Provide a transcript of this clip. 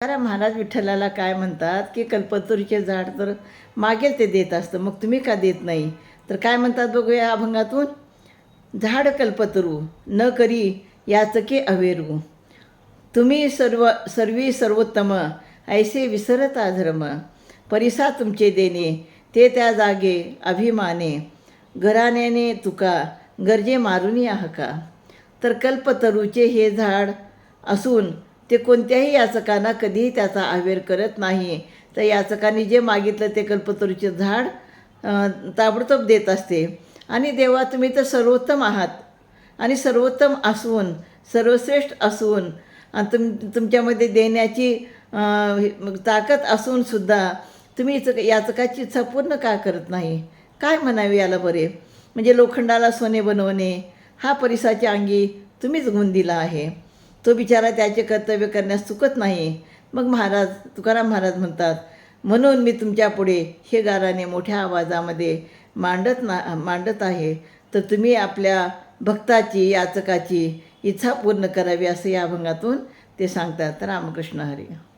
अरे महाराज विठ्ठलाला काय म्हणतात की कल्पतरूचे झाड तर मागेल ते देत असतं मग तुम्ही का देत नाही? तर काय म्हणतात बघूया अभंगातून? झाड कल्पतरू न करी याचके अवेरू. तुम्ही सर्व सर्वी सर्वोत्तम ऐसे विसरता धर्म परिसा तुमचे देणे ते त्या जागे अभिमाने. घराण्याने तुका गरजे मारून का तर कल्पतरूचे हे झाड असून ते कोणत्याही याचकांना कधीही त्याचा आवेर करत नाही तर याचकांनी जे मागितलं ते कल्पतरूचे झाड ताबडतोब देत असते. आणि देवा तुम्ही तर सर्वोत्तम आहात. आणि सर्वोत्तम असून सर्वश्रेष्ठ असून आणि तुम तुमच्यामध्ये देण्याची ताकद असूनसुद्धा तुम्ही याचकाची इच्छा पूर्ण का करत नाही? काय म्हणावे याला बरे? म्हणजे लोखंडाला सोने बनवणे हा परिसाच्या अंगी तुम्हीच गुण दिला आहे. तो बिचारा त्याचे कर्तव्य करण्यास चुकत नाही. मग महाराज तुकाराम महाराज म्हणतात म्हणून मी तुमच्यापुढे हे गाराने मोठ्या आवाजामध्ये मांडत ना मांडत आहे. तर तुम्ही आपल्या भक्ताची याचकाची इच्छा पूर्ण करावी असं या अभंगातून ते सांगतात. रामकृष्ण हरी.